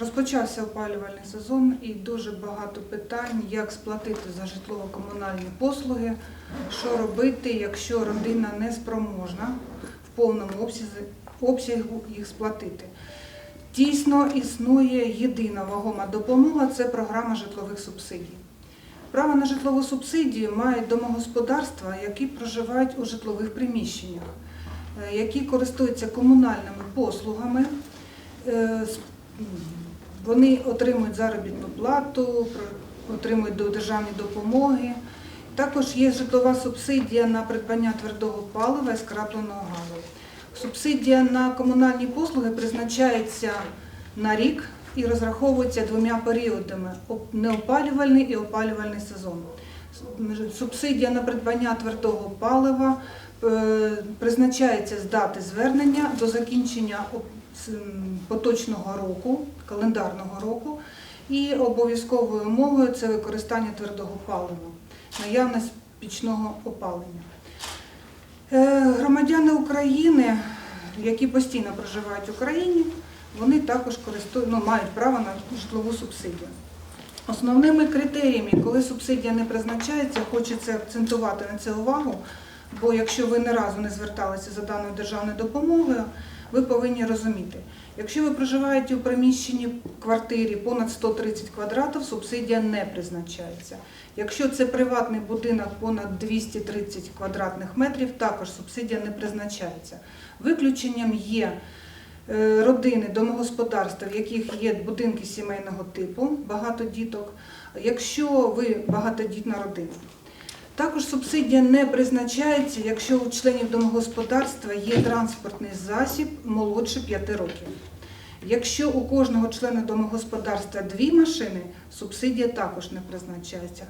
Розпочався опалювальний сезон і дуже багато питань, як сплатити за житлово-комунальні послуги, що робити, якщо родина не спроможна в повному обсягу їх сплатити. Дійсно існує єдина вагома допомога це програма житлових субсидій. Право на житлову субсидію мають домогосподарства, які проживають у житлових приміщеннях, е, які користуються комунальними послугами. Вони отримують заробітну плату, отримують до- державні допомоги. Також є житлова субсидія на придбання твердого палива і скрапленого газу. Субсидія на комунальні послуги призначається на рік і розраховується двома періодами оп- неопалювальний і опалювальний сезон. Субсидія на придбання твердого палива призначається з дати звернення до закінчення поточного року, календарного року, і обов'язковою умовою це використання твердого палива, наявність пічного опалення. Е, Громадяни України, які постійно проживають в Україні, вони також ну, мають право на житлову субсидію. Основними критеріями, коли субсидія не призначається, хочеться акцентувати на це увагу, бо якщо ви не разу не зверталися за даною державною допомогою, ви повинні розуміти, якщо ви проживаєте у приміщенні квартирі понад 130 квадратів, субсидія не призначається. Якщо це приватний будинок понад 230 квадратних метрів, також субсидія не призначається. Виключенням є е, родини, домогосподарства, в яких є будинки сімейного типу, багато діток, якщо ви багатодітна родина. Також субсидія не призначається, якщо у членів домогосподарства є транспортний засіб молодше 5 років. Якщо у кожного члена домогосподарства дві машини, субсидія також не призначається.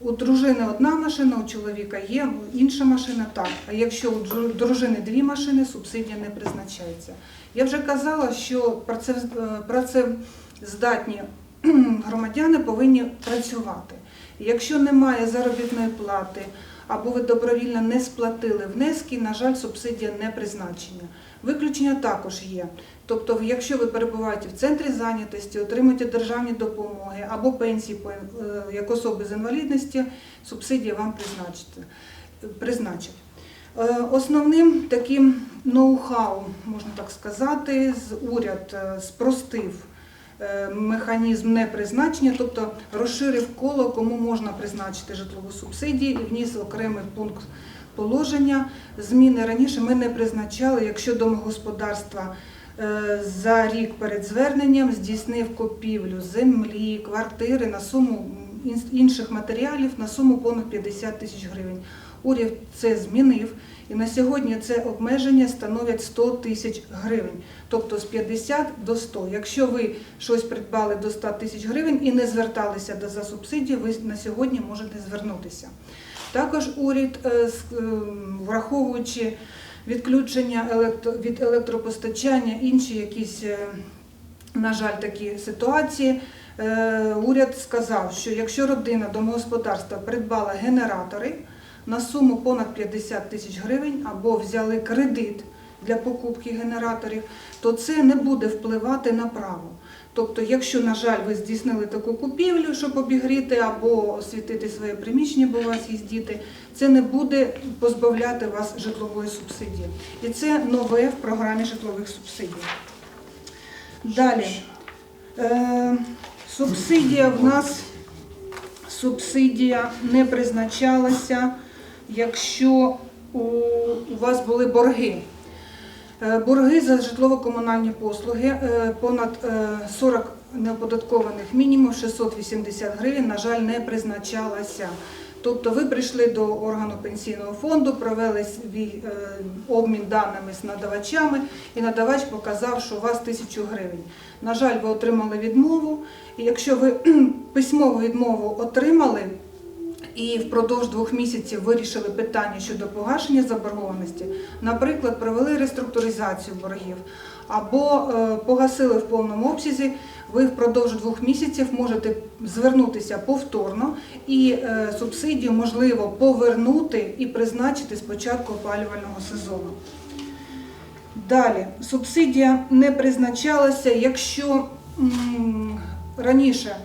У дружини одна машина, у чоловіка є інша машина, так. А якщо у дружини дві машини, субсидія не призначається. Я вже казала, що праце- е, працездатні громадяни повинні працювати. Якщо немає заробітної плати або ви добровільно не сплатили внески, на жаль, субсидія не призначена. Виключення також є. Тобто, якщо ви перебуваєте в центрі зайнятості, отримуєте державні допомоги або пенсії е, як особи з інвалідності, субсидія вам призначать. Е, Основним таким ноу-хау, можна так сказати, уряд е, спростив механізм непризначення, тобто розширив коло, кому можна призначити житлову субсидію і вніс окремий пункт положення. Зміни раніше ми не призначали, якщо домогосподарства е, за рік перед зверненням здійснив купівлю землі, квартири на суму інших матеріалів на суму понад 50 тисяч гривень. Уряд це змінив, і на сьогодні це обмеження становить 100 тисяч гривень, тобто з 50 до 100. Якщо ви щось придбали до 100 тисяч гривень і не зверталися за субсидію, ви на сьогодні можете звернутися. Також уряд, е, ем, враховуючи відключення від електропостачання, інші якісь, е, на жаль, такі ситуації. е, Уряд сказав, що якщо родина домогосподарства придбала генератори на суму понад 50 тисяч гривень або взяли кредит для покупки генераторів, то це не буде впливати на право. Тобто, якщо, на жаль, ви здійснили таку купівлю, щоб обігріти або освітити своє приміщення, бо у вас є діти, це не буде позбавляти вас житлової субсидії. І це нове в програмі житлових субсидій. Далі. Е, субсидія в нас субсидія не призначалася, якщо у, вас були борги. Е, Борги за житлово-комунальні послуги е, понад е, 40 неоподаткованих мінімум 680 гривень, на жаль, не призначалася. Тобто ви прийшли до органу пенсійного фонду, провели свій е, обмін даними з надавачами, і надавач показав, що у вас тисячу гривень. На жаль, ви отримали відмову. І якщо ви письмову відмову отримали, і впродовж двох місяців вирішили питання щодо погашення заборгованості, наприклад, провели реструктуризацію боргів або е, погасили в повному обсязі, ви впродовж двох місяців можете звернутися повторно і е, субсидію можливо повернути і призначити з початку опалювального сезону. Далі, субсидія не призначалася, якщо раніше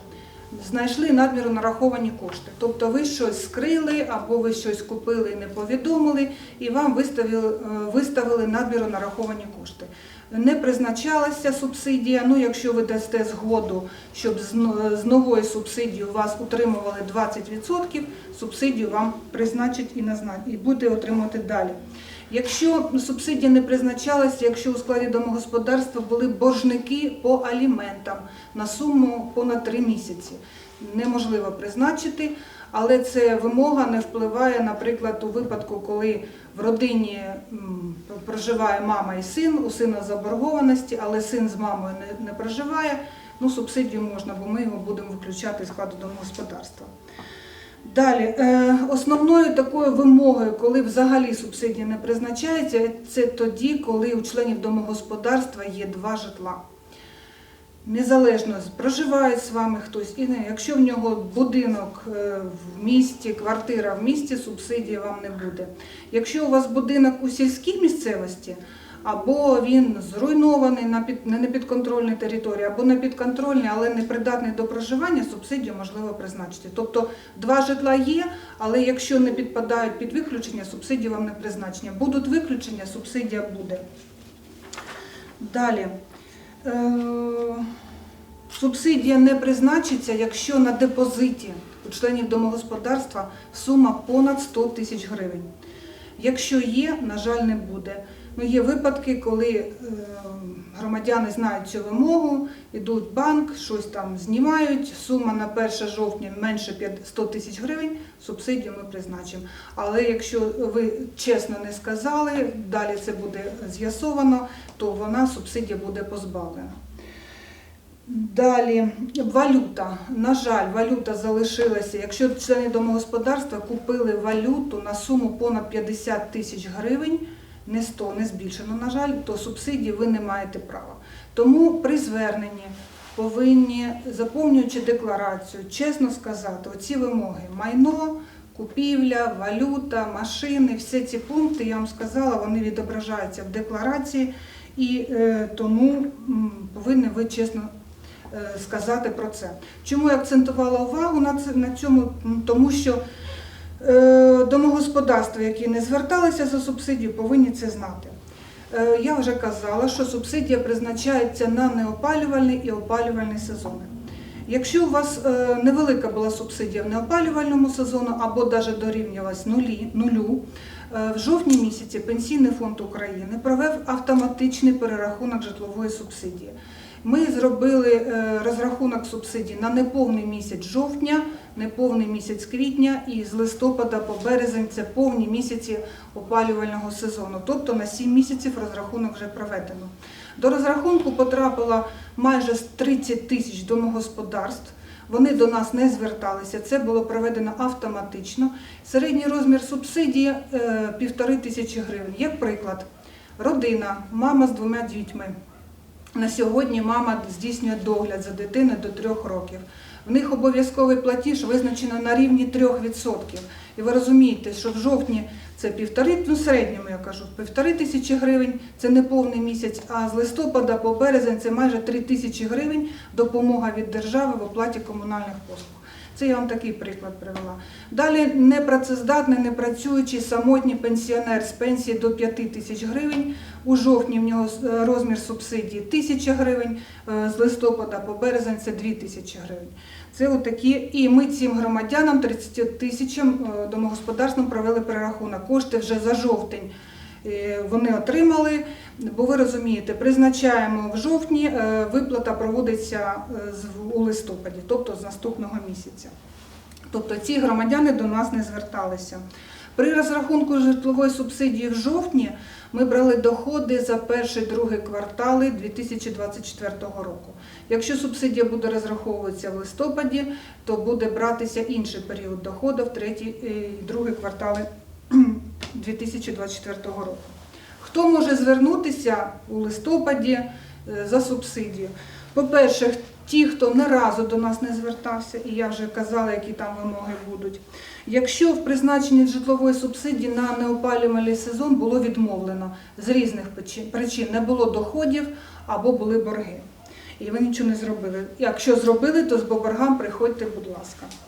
знайшли надміру нараховані кошти. Тобто ви щось скрили або ви щось купили і не повідомили, і вам виставили, е, виставили надміру нараховані кошти. Не призначалася субсидія. Ну, якщо ви дасте згоду, щоб з но- з нової субсидії вас утримували 20%, субсидію вам призначать і назначать, і будете отримувати далі. Якщо субсидія не призначалася, якщо у складі домогосподарства були боржники по аліментам на суму понад 3 місяці, неможливо призначити, але це вимога не впливає, наприклад, у випадку, коли в родині проживає мама і син, у сина заборгованості, але син з мамою не проживає, ну субсидію можна, бо ми його будемо виключати з складу домогосподарства. Далі, е, основною такою вимогою, коли взагалі субсидія не призначається, це тоді, коли у членів домогосподарства є два житла. Незалежно проживає з вами хтось і не. Якщо в нього будинок е, в місті, квартира в місті, субсидії вам не буде. Якщо у вас будинок у сільській місцевості, або він зруйнований на під не підконтрольній території, або на підконтрольній, але не придатний до проживання, субсидію можливо призначити. Тобто два житла є, але якщо не підпадають під виключення, субсидії вам не призначення. Будуть виключення, субсидія буде. Далі. Е, Субсидія не призначиться, якщо на депозиті у членів домогосподарства сума понад 100 тисяч гривень. Якщо є, на жаль, не буде. Ну, є випадки, коли е, громадяни знають цю вимогу, йдуть в банк, щось там знімають, сума на 1 жовтня менше 5 100 тисяч гривень, субсидію ми призначимо. Але якщо ви чесно не сказали, далі це буде з'ясовано, то вона субсидія буде позбавлена. Далі валюта. На жаль, валюта залишилася. Якщо члени домогосподарства купили валюту на суму понад 50 тисяч гривень, не 100, не збільшено, на жаль, то субсидії ви не маєте права. Тому при зверненні повинні, заповнюючи декларацію, чесно сказати, оці вимоги майно, купівля, валюта, машини, всі ці пункти, я вам сказала, вони відображаються в декларації, і е, тому повинні ви чесно е, сказати про це. Чому я акцентувала увагу на це на цьому? Тому що домогосподарства, які не зверталися за субсидію, повинні це знати. Е, Я вже казала, що субсидія призначається на неопалювальний і опалювальний сезони. Якщо у вас е, невелика була субсидія в неопалювальному сезону або навіть дорівнювалась нулі, нулю, е, в жовтні місяці Пенсійний фонд України провев автоматичний перерахунок житлової субсидії. Ми зробили е, розрахунок субсидій на неповний місяць жовтня, неповний місяць квітня і з листопада по березень це повні місяці опалювального сезону. Тобто на 7 місяців розрахунок вже проведено. До розрахунку потрапило майже 30 тисяч домогосподарств. Вони до нас не зверталися. Це було проведено автоматично. Середній розмір субсидії е, півтори тисячі гривень. Як приклад, родина, мама з двома дітьми. На сьогодні мама здійснює догляд за дитиною до трьох років. В них обов'язковий платіж визначено на рівні 3%. І ви розумієте, що в жовтні це півтори, ну середньому я кажу, півтори тисячі гривень, це не повний місяць, а з листопада по березень це майже три тисячі гривень допомога від держави в оплаті комунальних послуг. Це я вам такий приклад привела. Далі непрацездатний, непрацюючий самотній пенсіонер з пенсії до 5 тисяч гривень. У жовтні в нього е, розмір субсидії 1000 гривень, е, з листопада по березень це 2 тисячі гривень. Це отакі, і ми цим громадянам, 30 тисячам е, домогосподарствам провели перерахунок. Кошти вже за жовтень вони отримали, бо ви розумієте, призначаємо в жовтні, е, виплата проводиться е, у листопаді, тобто з наступного місяця. Тобто ці громадяни до нас не зверталися. При розрахунку житлової субсидії в жовтні ми брали доходи за перший другий квартали 2024 року. Якщо субсидія буде розраховуватися в листопаді, то буде братися інший період доходу в третій і другий квартали 2024 року. Хто може звернутися у листопаді е, за субсидію? По-перше, ті, хто не разу до нас не звертався, і я вже казала, які там вимоги будуть. Якщо в призначенні житлової субсидії на неопалювальний сезон було відмовлено з різних причин- не було доходів або були борги. і ви нічого не зробили. Якщо зробили, то з боргам приходьте, будь ласка.